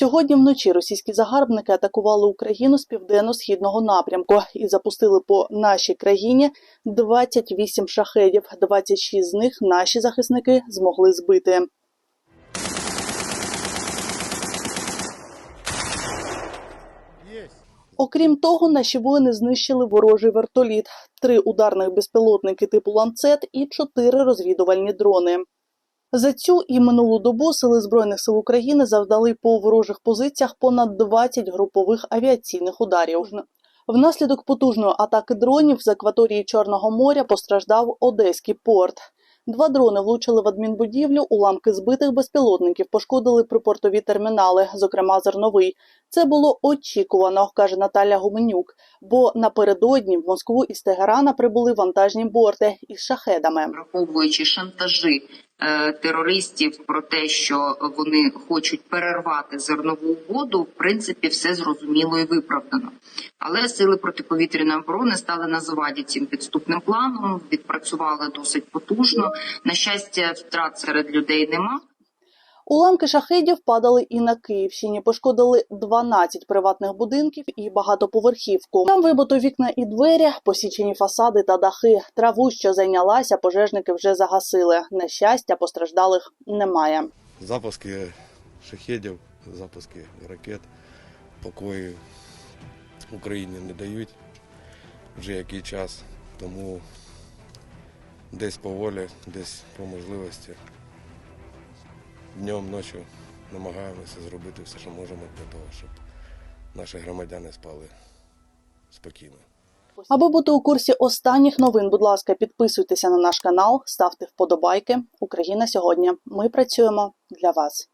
Сьогодні вночі російські загарбники атакували Україну з південно-східного напрямку і запустили по нашій країні 28 шахедів. 26 з них наші захисники змогли збити. Окрім того, наші воїни знищили ворожий вертоліт, три ударних безпілотники типу ланцет і чотири розвідувальні дрони. За цю і минулу добу сили збройних сил України завдали по ворожих позиціях понад 20 групових авіаційних ударів. Внаслідок потужної атаки дронів з акваторії Чорного моря постраждав Одеський порт. Два дрони влучили в адмінбудівлю, уламки збитих безпілотників пошкодили припортові термінали, зокрема зерновий. Це було очікувано, каже Наталя Гуменюк. Бо напередодні в Москву із Тегерана прибули вантажні борти із шахедами. враховуючи шантажі терористів про те, що вони хочуть перервати зернову угоду, в принципі, все зрозуміло і виправдано. Але сили протиповітряної оборони стали на заваді цим підступним планом, відпрацювали досить потужно. На щастя, втрат серед людей нема. Уламки шахедів падали і на Київщині. Пошкодили 12 приватних будинків і багатоповерхівку. Там вибито вікна і двері, посічені фасади та дахи. Траву, що зайнялася, пожежники вже загасили. На щастя, постраждалих немає. запуски шахедів, запуски ракет покою Україні не дають вже який час, тому десь по волі, десь по можливості. Днем, ночі намагаємося зробити все, що можемо для того, щоб наші громадяни спали спокійно. Аби бути у курсі останніх новин, будь ласка, підписуйтеся на наш канал, ставте вподобайки. Україна сьогодні. Ми працюємо для вас.